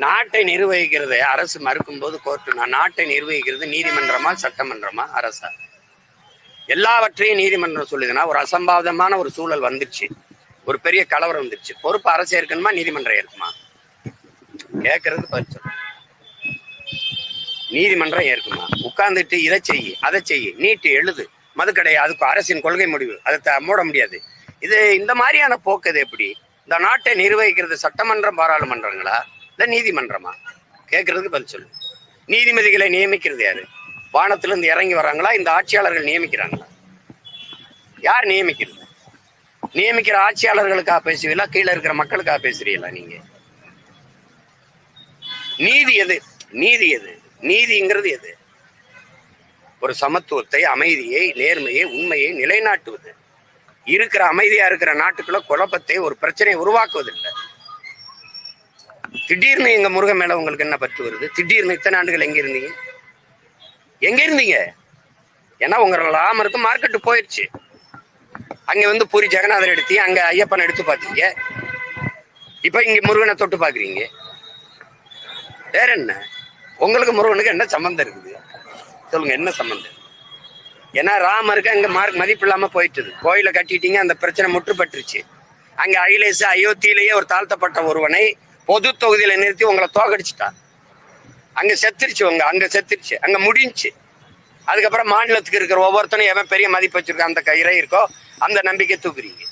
நாட்டை நிர்வகிக்கிறது அரசு மறுக்கும்போது கோர்ட்டு நான் நாட்டை நிர்வகிக்கிறது நீதிமன்றமா சட்டமன்றமா? அரசா? எல்லாவற்றையும் நீதிமன்றம் சொல்லுதுன்னா ஒரு அசம்பாவிதமான ஒரு சூழல் வந்துச்சு. ஒரு பெரிய கலவரம் வந்துச்சு. பொறுப்பு அரசு ஏற்கணுமா நீதிமன்றம் ஏற்குமா? கேட்கறது பரிசு நீதிமன்றம் ஏற்குமா? உட்கார்ந்துட்டு இதை செய் அதை செய் நீட்டு எழுது. மதுக்கடை அதுக்கு அரசின் கொள்கை முடிவு. அதை த- மூட முடியாது. இது இந்த மாதிரியான போக்குது எப்படி? இந்த நாட்டை நிர்வகிக்கிறது சட்டமன்றம் பாராளுமன்றங்களா? இல்லை நீதிமன்றமா? கேட்கறதுக்கு பதில் சொல்லு. நீதிபதிகளை நியமிக்கிறது யாரு? வானத்திலிருந்து இறங்கி வராங்களா? இந்த ஆட்சியாளர்கள் நியமிக்கிறாங்களா? யார் நியமிக்கிறது? நியமிக்கிற ஆட்சியாளர்களுக்காக பேசுவீங்களா? கீழே இருக்கிற மக்களுக்காக பேசுறீங்களா நீங்க? நீதி எது? நீதி எது? நீதிங்கிறது எது? ஒரு சமத்துவத்தை அமைதியை நேர்மையை உண்மையை நிலைநாட்டுவது. இருக்கிற அமைதியா இருக்கிற நாட்டுக்குள்ள குழப்பத்தை ஒரு பிரச்சனையை உருவாக்குவதில்லை. திடீர்னு எங்கள் முருகன் மேலே உங்களுக்கு என்ன பற்று வருது? திடீர்னு இத்தனை ஆண்டுகள் எங்கே இருந்தீங்க? எங்கே இருந்தீங்க? ஏன்னா உங்கள் ராமருக்கு மார்க்கெட்டு போயிடுச்சு அங்கே வந்து பூரி ஜெகநாதர் எடுத்து அங்கே ஐயப்பனை எடுத்து பார்த்தீங்க. இப்போ இங்கே முருகனை தொட்டு பார்க்குறீங்க. வேற என்ன? உங்களுக்கு முருகனுக்கு என்ன சம்மந்தம் இருக்குது? சொல்லுங்க என்ன சம்மந்தம் ஏன்னா ராமருக்கு அங்கே மார்க் மதிப்பு இல்லாமல் போயிட்டுது. கோயிலை கட்டிட்டீங்க அந்த பிரச்சனை முற்றுப்பட்டுருச்சு. அங்கே அகிலேஷ் அயோத்தியிலேயே ஒரு தாழ்த்தப்பட்ட ஒருவனை பொது தொகுதியில நிறுத்தி உங்களை தோக்கடிச்சிட்டான். அங்க செத்துருச்சு உங்க அங்க செத்துருச்சு. அங்க முடிஞ்சுச்சு அதுக்கப்புறம் மாநிலத்துக்கு இருக்கிற ஒவ்வொருத்தனும் எவன் பெரிய மதிப்பு வச்சிருக்க அந்த கயிறை இருக்கோ அந்த நம்பிக்கை தூக்குறீங்க.